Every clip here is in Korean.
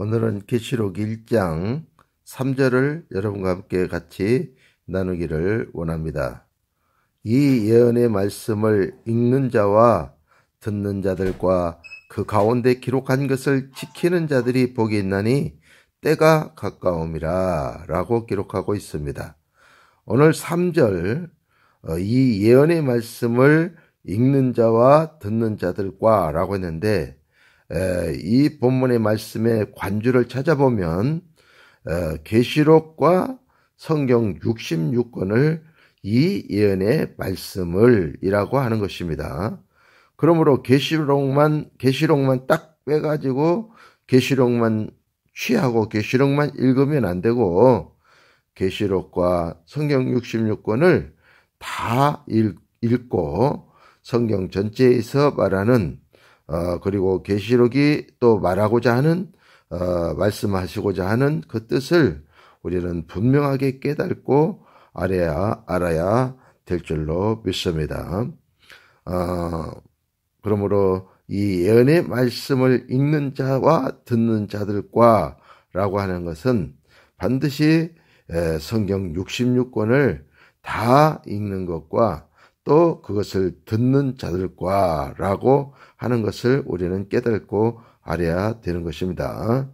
오늘은 계시록 1장 3절을 여러분과 함께 같이 나누기를 원합니다. 이 예언의 말씀을 읽는 자와 듣는 자들과 그 가운데 기록한 것을 지키는 자들이 복이 있나니 때가 가까움이라 라고 기록하고 있습니다. 오늘 3절 어, 이 예언의 말씀을 읽는 자와 듣는 자들과 라고 했는데 이 본문의 말씀의 관주를 찾아보면 계시록과 성경 66권을 이 예언의 말씀을이라고 하는 것입니다. 그러므로 계시록만 계시록만 딱 빼가지고 계시록만 취하고 계시록만 읽으면 안 되고 계시록과 성경 66권을 다 읽, 고 성경 전체에서 말하는 어, 그리고 계시록이 또 말하고자 하는 어, 말씀하시고자 하는 그 뜻을 우리는 분명하게 깨닫고 알아야 알아야 될 줄로 믿습니다. 어, 그러므로 이 예언의 말씀을 읽는 자와 듣는 자들과라고 하는 것은 반드시 성경 66권을 다 읽는 것과 또 그것을 듣는 자들과라고 하는 것을 우리는 깨닫고 알아야 되는 것입니다.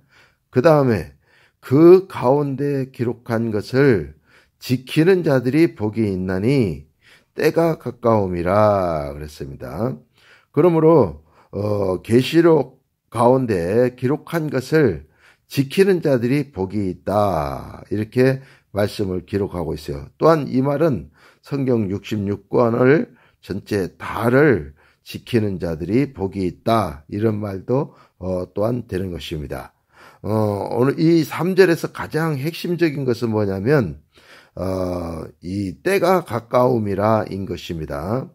그 다음에 그 가운데 기록한 것을 지키는 자들이 복이 있나니 때가 가까움이라 그랬습니다. 그러므로 어, 계시록 가운데 기록한 것을 지키는 자들이 복이 있다 이렇게 말씀을 기록하고 있어요. 또한 이 말은 성경 66권을 전체 다를 지키는 자들이 복이 있다. 이런 말도 어, 또한 되는 것입니다. 어, 오늘 이 3절에서 가장 핵심적인 것은 뭐냐면 어, 이 때가 가까움이라 인 것입니다.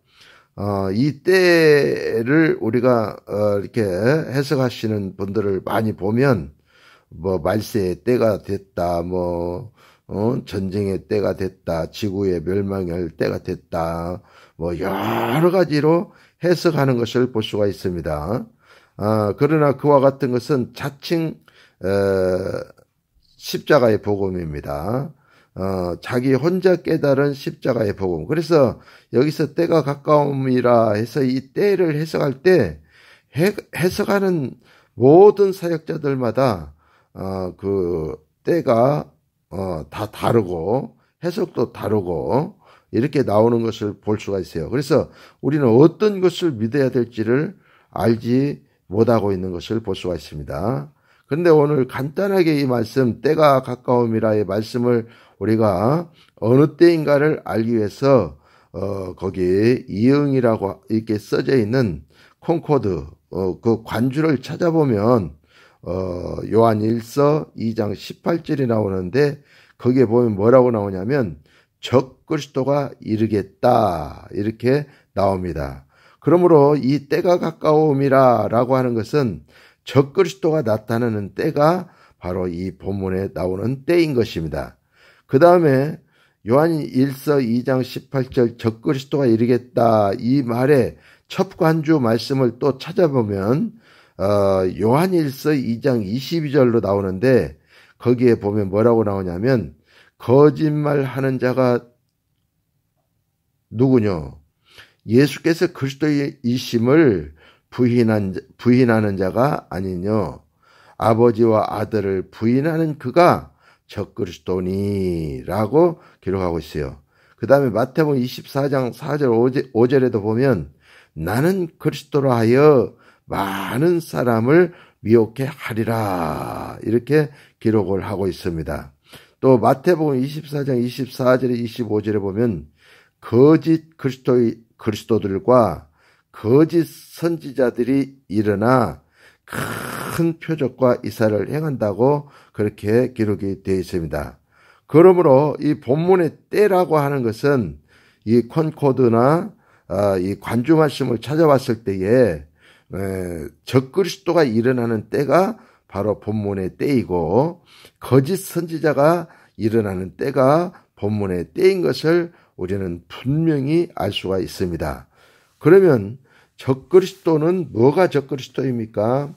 어, 이 때를 우리가 어, 이렇게 해석하시는 분들을 많이 보면 뭐 말세의 때가 됐다, 뭐 어, 전쟁의 때가 됐다, 지구의 멸망할 때가 됐다, 뭐 여러 가지로 해석하는 것을 볼 수가 있습니다. 아, 그러나 그와 같은 것은 자칭 어, 십자가의 복음입니다. 어, 자기 혼자 깨달은 십자가의 복음. 그래서 여기서 때가 가까움이라 해서 이 때를 해석할 때 해, 해석하는 모든 사역자들마다 어, 그 때가 어, 다 다르고 해석도 다르고 이렇게 나오는 것을 볼 수가 있어요. 그래서 우리는 어떤 것을 믿어야 될지를 알지 못하고 있는 것을 볼 수가 있습니다. 그런데 오늘 간단하게 이 말씀, 때가 가까움이라의 말씀을 우리가 어느 때인가를 알기 위해서, 어, 거기 이응이라고 이렇게 써져 있는 콩코드, 어, 그 관주를 찾아보면, 어, 요한 1서 2장 18절이 나오는데, 거기에 보면 뭐라고 나오냐면, 적 그리스도가 이르겠다 이렇게 나옵니다. 그러므로 이 때가 가까움이라라고 하는 것은 적 그리스도가 나타나는 때가 바로 이 본문에 나오는 때인 것입니다. 그 다음에 요한 1서 2장 18절 적 그리스도가 이르겠다 이 말에 첫 관주 말씀을 또 찾아보면 어, 요한 1서 2장 22절로 나오는데 거기에 보면 뭐라고 나오냐면 거짓말 하는 자가 누구냐? 예수께서 그리스도이심을 부인한, 부인하는 자가 아니뇨. 아버지와 아들을 부인하는 그가 적그리스도니라고 기록하고 있어요. 그 다음에 마태복음 24장 4절 5절에도 보면 나는 그리스도로 하여 많은 사람을 미혹해 하리라 이렇게 기록을 하고 있습니다. 또 마태복음 24장 24절에 25절에 보면 거짓 그리스도 그리스도들과 거짓 선지자들이 일어나 큰 표적과 이사를 행한다고 그렇게 기록이 되어 있습니다. 그러므로 이 본문의 때라고 하는 것은 이 콘코드나 아, 이 관주 말씀을 찾아봤을 때에 적그리스도가 일어나는 때가 바로 본문의 때이고 거짓 선지자가 일어나는 때가 본문의 때인 것을 우리는 분명히 알 수가 있습니다. 그러면 적그리스도는 뭐가 적그리스도입니까?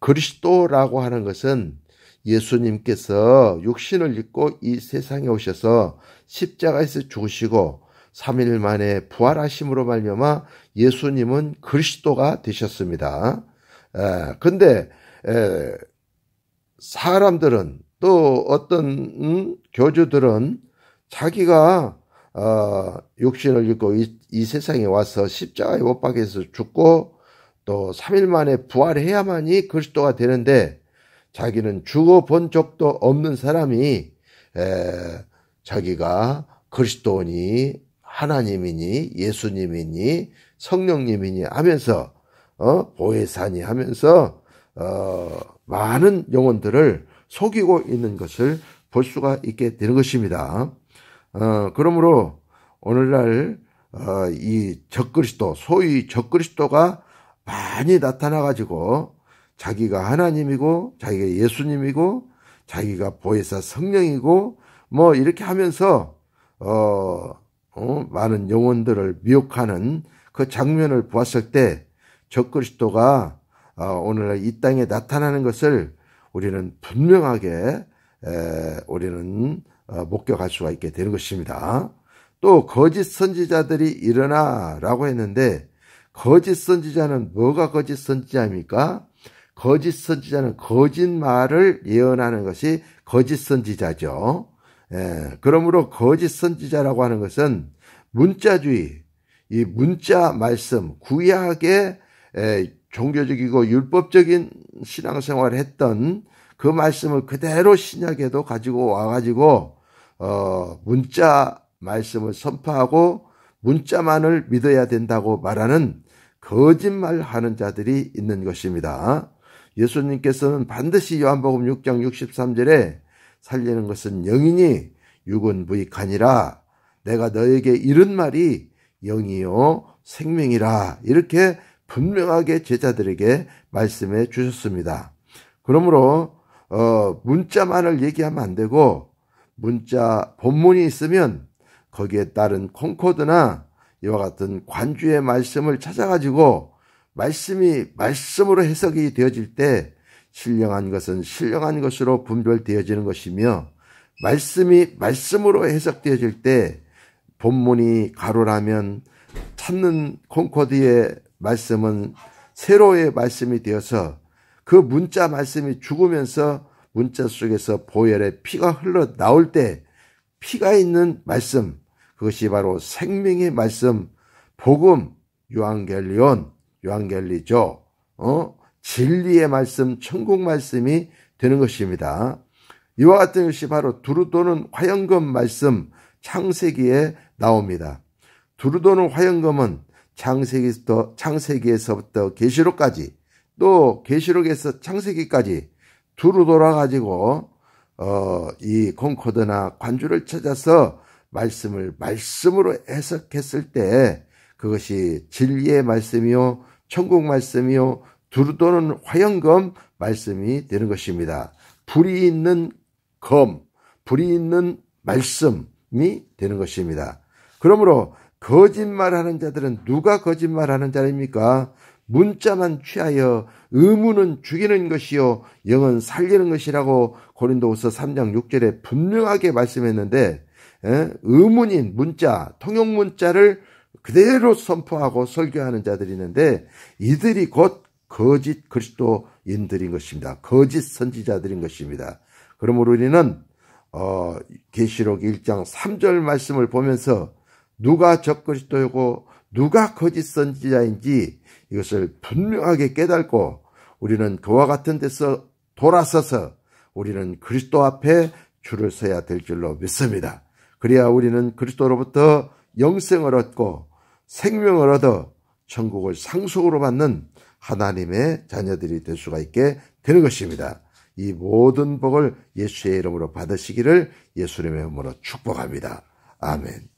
그리스도라고 하는 것은 예수님께서 육신을 입고 이 세상에 오셔서 십자가에서 죽으시고 3일 만에 부활하심으로 말미암아 예수님은 그리스도가 되셨습니다. 에, 근데 에, 사람들은 또 어떤 음, 교주들은 자기가 어, 육신을 입고 이, 이, 세상에 와서 십자가에 못 박혀서 죽고 또 3일 만에 부활해야만이 그리스도가 되는데 자기는 죽어본 적도 없는 사람이 에, 자기가 그리스도니 하나님이니 예수님이니 성령님이니 하면서 어, 보혜사니 하면서 어, 많은 영혼들을 속이고 있는 것을 볼 수가 있게 되는 것입니다. 어, 그러므로 오늘날 어, 이 적그리스도 소위 적그리스도가 많이 나타나 가지고 자기가 하나님이고 자기가 예수님이고 자기가 보혜사 성령이고 뭐 이렇게 하면서 어, 어, 많은 영혼들을 미혹하는 그 장면을 보았을 때 적그리스도가 어, 오늘날 이 땅에 나타나는 것을 우리는 분명하게 에, 우리는 어, 목격할 수가 있게 되는 것입니다. 또 거짓 선지자들이 일어나라고 했는데 거짓 선지자는 뭐가 거짓 선지자입니까? 거짓 선지자는 거짓말을 예언하는 것이 거짓 선지자죠. 예, 그러므로 거짓 선지자라고 하는 것은 문자주의, 이 문자 말씀, 구약의 에, 종교적이고 율법적인 신앙생활을 했던 그 말씀을 그대로 신약에도 가지고 와가지고 어, 문자 말씀을 선포하고 문자만을 믿어야 된다고 말하는 거짓말 하는 자들이 있는 것입니다. 예수님께서는 반드시 요한복음 6장 63절에 살리는 것은 영이니 육은 무익하니라 내가 너에게 이른 말이 영이요 생명이라 이렇게 분명하게 제자들에게 말씀해 주셨습니다. 그러므로 어, 문자만을 얘기하면 안 되고 문자 본문이 있으면 거기에 따른 콩코드나 이와 같은 관주의 말씀을 찾아가지고 말씀이 말씀으로 해석이 되어질 때 신령한 것은 신령한 것으로 분별되어지는 것이며 말씀이 말씀으로 해석되어질 때 본문이 가로라면 찾는 콩코드의 말씀은 세로의 말씀이 되어서 그 문자 말씀이 죽으면서 문자 속에서 보혈의 피가 흘러 나올 때 피가 있는 말씀 그것이 바로 생명의 말씀 복음 요한겔리온 요한겔리죠. 어? 진리의 말씀 천국 말씀이 되는 것입니다. 이와 같은 것이 바로 두루 도는 화영금 말씀 창세기에 나옵니다. 두루 도는 화영금은 창세기부터 창세기에서부터 계시록까지 또 계시록에서 창세기까지 두루 돌아가지고 어, 이 콩코드나 관주를 찾아서 말씀을 말씀으로 해석했을 때 그것이 진리의 말씀이요 천국 말씀이요 두루 도는 화영검 말씀이 되는 것입니다. 불이 있는 검, 불이 있는 말씀이 되는 것입니다. 그러므로 거짓말하는 자들은 누가 거짓말하는 자입니까? 문자만 취하여 의무는 죽이는 것이요 영은 살리는 것이라고 고린도후서 3장 6절에 분명하게 말씀했는데 에? 의문인 문자 통용 문자를 그대로 선포하고 설교하는 자들이 있는데 이들이 곧 거짓 그리스도인들인 것입니다. 거짓 선지자들인 것입니다. 그러므로 우리는 어, 계시록 1장 3절 말씀을 보면서 누가 적그리스도이고 누가 거짓 선지자인지 이것을 분명하게 깨닫고 우리는 그와 같은 데서 돌아서서 우리는 그리스도 앞에 줄을 서야 될 줄로 믿습니다. 그래야 우리는 그리스도로부터 영생을 얻고 생명을 얻어 천국을 상속으로 받는 하나님의 자녀들이 될 수가 있게 되는 것입니다. 이 모든 복을 예수의 이름으로 받으시기를 예수님의 이름으로 축복합니다. 아멘.